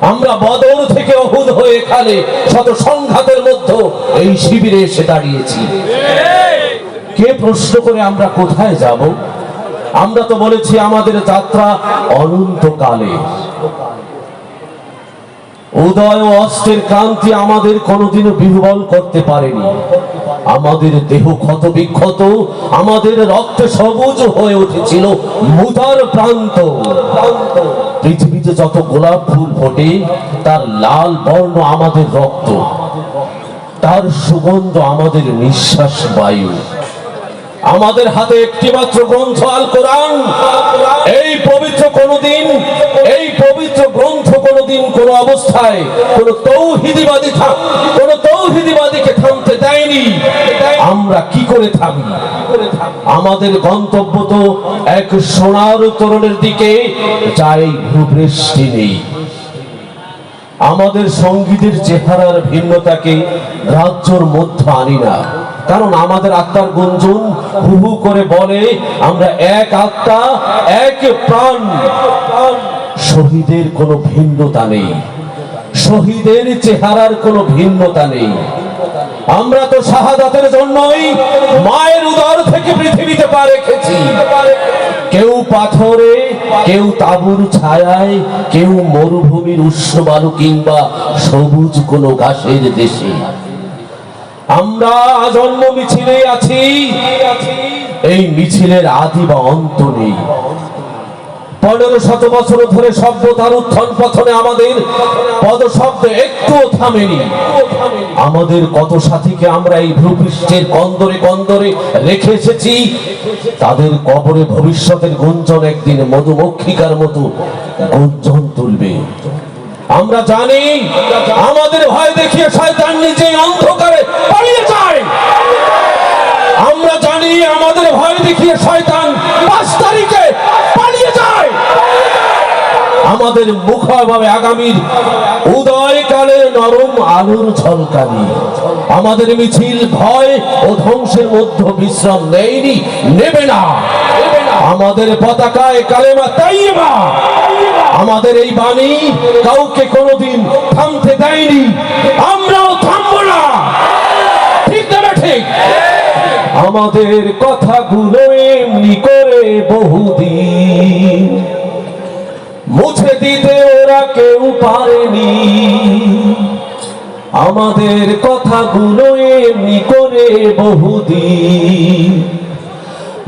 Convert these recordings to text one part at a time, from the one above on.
আমরা বদর থেকে অহুদ হয়ে এখানে শত সংঘাতের মধ্যে এই শিবিরে এসে দাঁড়িয়েছি। কে প্রশ্ন করে আমরা কোথায় যাব? আমরা তো বলেছি আমাদের যাত্রা অনন্তকালে। উদয় ও অস্ত্রের ক্রান্তি আমাদের কোনোদিনও বিহ্বল করতে পারেনি। আমাদের দেহ ক্ষত বিক্ষত, আমাদের রক্ত সবুজ হয়ে উঠেছিল মুদার প্রান্ত। পৃথিবীতে যত গোলাপ ফুল ফোটে, তার লাল বর্ণ আমাদের রক্ত, তার সুগন্ধ আমাদের নিঃশ্বাস বায়ু। আমাদের হাতে একটি মাত্র গ্রন্থ আল কোরআন। এই পবিত্র কোনদিন, এই পবিত্র গ্রন্থ কোনদিন কোন অবস্থায় কোন তৌহিদিবাদী থাক, কোন তৌহিদিবাদীকে থামতে দেয়নি আমরা কি করে থামি আমাদের গন্তব্য তো এক সোনার তরুণের দিকে, যাই ভূপৃষ্টি নেই। আমাদের সঙ্গীতের চেহারার ভিন্নতাকে রাজ্যর মধ্যে আনি না। কারণ আমাদের আত্মার গুঞ্জন হু হু করে বলে, আমরা এক আত্মা, এক প্রাণ। শহীদের কোনো ভিন্নতা নেই। শহীদের চেহারার কোনো ভিন্নতা নেই। আমরা তো শাহাদাতের জন্যই মায়ের উদর থেকে পৃথিবীতে পা রেখেছি। কেউ পাথরে, কেউ তাঁবুর ছায়ায়, কেউ মরুভূমির উষ্ণ বালু কিংবা সবুজ কোনো ঘাসের দেশে। আমরা আজন্ম মিছিলে আছি। এই মিছিলের আদি বা অন্ত নেই। পনেরো শত বছর ধরে সভ্যতার উত্থান পথনে আমাদের পদশব্দ একটুও থামেনি। আমাদের কত সাথীকে আমরা এই ভূপৃষ্ঠের কন্দরে কন্দরে রেখে এসেছি, তাদের কবরে ভবিষ্যতের গুঞ্জন একদিন মধুমক্ষিকার মতো গুঞ্জন তুলবে। আমরা জানি, আমাদের ভয় দেখিয়ে শয়তান নিজেই অন্ধকারে পালিয়ে যায় আমরা জানি আমাদের ভয় দেখিয়ে শয়তান পাঁচ তারিখে পালিয়ে যায় আমাদের মুখভাবে আগামীর উদয়কালে নরম আলোর ঝলকানি। আমাদের মিছিল ভয় ও ধ্বংসের মধ্যে বিশ্রাম নেয়নি, নেবে না। আমাদের পতাকায় কালেমা তাইবা আমাদের এই বাণী কাউকে কোনোদিন থামতে দেয়নি। আমরাও থামবো না। ঠিক না ঠিক? আমাদের কথাগুলো এমনি করে বহুদিন মুছে দিতে ওরা কেউ পারেনি। আমাদের কথাগুলো এমনি করে বহুদিন।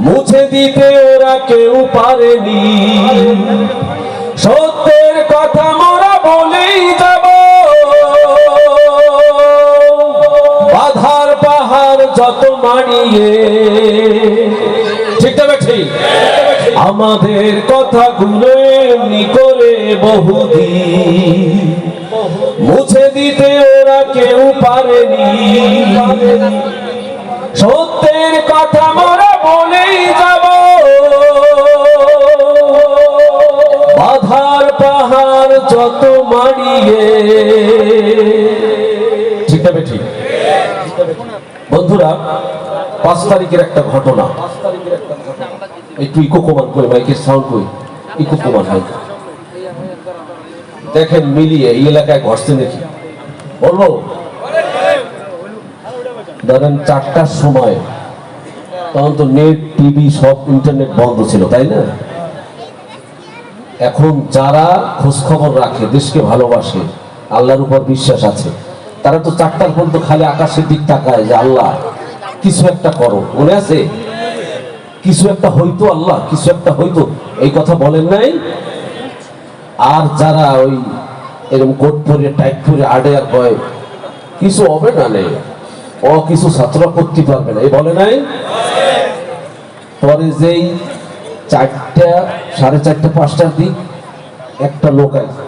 মুছে দিতে ওরা কেউ পারেনি। সত্যের কথা মোরা বলেই যাব। বাধার পাহাড় যত মারিয়ে ঠিক তবে ঠিক আমাদের কথাগুলো এমনি করে বহুদিন। মুছে দিতে ওরা কেউ পারেনি। সত্যের কথা মোরা বলেই যাব। বাধার পাহাড় যত মারিয়ে ঠিক তবে ঠিক বন্ধুরা, পাঁচ তারিখের একটা ঘটনা। একটু ইকো কমান করে মাইকের সাউন্ড কই ইকো কমান হালকা দেখেন মিলিয়ে এই এলাকায় ঘটছে নাকি? বলব ধরেন চারটার সময় তখন তো নেট, টিভি সব ইন্টারনেট বন্ধ ছিল, তাই না? এখন যারা খোঁজ খবর রাখে, দেশকে ভালোবাসে, আল্লাহর উপর বিশ্বাস আছে, তারা তো চারটার পর্যন্ত খালি আকাশের দিক তাকায় যে আল্লাহ, কিছু একটা করো। মনে আছে? কিছু একটা হইতো আল্লাহ, কিছু একটা হইতো। এই কথা বলেন নাই? আর যারা ওই এরকম কোট পরে, টাইট পরে আডে আর কয় কিছু হবে না নেই ও কিছু ছাত্র করতে পারবে না। এই বলে নাই? পরে যেই চারটা, সাড়ে চারটা পাঁচটার দিক, একটা লোক আছে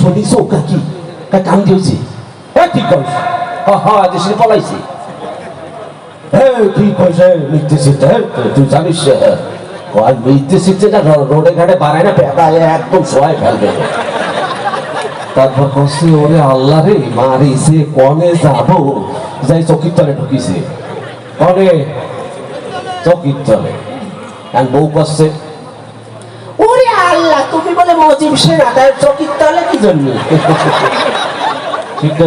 শুনিস ও কাকি? কা কাম দিয়েছি হ্যাঁ ঠিক কইস হ্যাঁ হ্যাঁ দেশে পলাইছি। হ্যাঁ ঠিক কইছে? মিথ্যে সিটে তুই জানিস হ্যাঁ কয় মিথ্যে সিটে না রোডে ঘাটে বাড়ায় না পেটা একদম সবাই ফেলবে। তারপর কষে ওরে আল্লাহ রে মারিছে কনে যাব? যাই চকির তলে ঢুকিছে। কনে? চকির তলে। আর বউ কষছে ওরে আল্লাহ তুমি বলে মজিব তলে কি জন্য? ঠিক না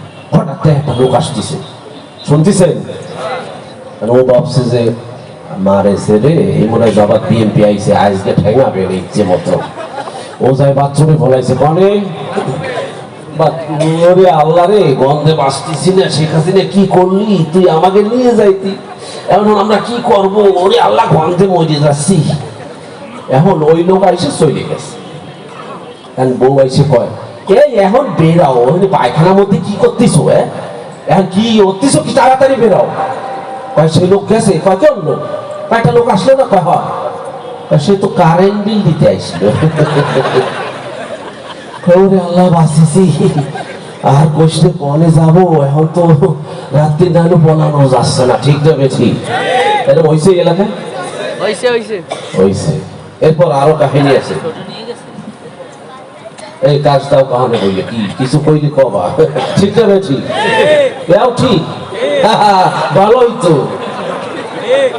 হঠাৎ একটা লোক আসতেছে। শুনতেছেন? ও ভাবছে যে, মারে রে, এই মনে হয় বাবা বিএমপি আইছে, আজকে ঠেঙা বেড়ে ইচ্ছে মতো। ও যায় বাথরুমে বলাইছে কনে বা ওরে আল্লাহ রে, গন্ধে বাঁচতেছি না, শেখ হাসিনা, কি করলি? তুই আমাকে নিয়ে যাইতি। এখন আমরা কি করব? ওরে আল্লাহ, গন্ধে মরে যাচ্ছি। এখন ওই লোক আইসে চলে গেছে। এখন বউ আইসে কয় এই এখন বেরাও পায়খানার মধ্যে কি করতেছো হ্যাঁ? এখন কি করতেছো কি তাড়াতাড়ি বেরাও কয় সেই লোক গেছে। কয় লোক কয়, একটা লোক আসলো না? কয় হয় সে তো কারেন্ট বিল দিতে ওরে আল্লাহ বাঁচিছি। আর কষ্টে কনে যাব এখন তো রাত্রি দানু বলানো যাচ্ছে না ঠিক যাবে ঠিক হয়েছে এলাকায়? হইছে হয়েছে এরপর আরও কাহিনী আছে। এই কাজটাও কাহানে বললে কি কিছু কইলে কবা ঠিক না ঠিক। এও ঠিক। ভালোই তো।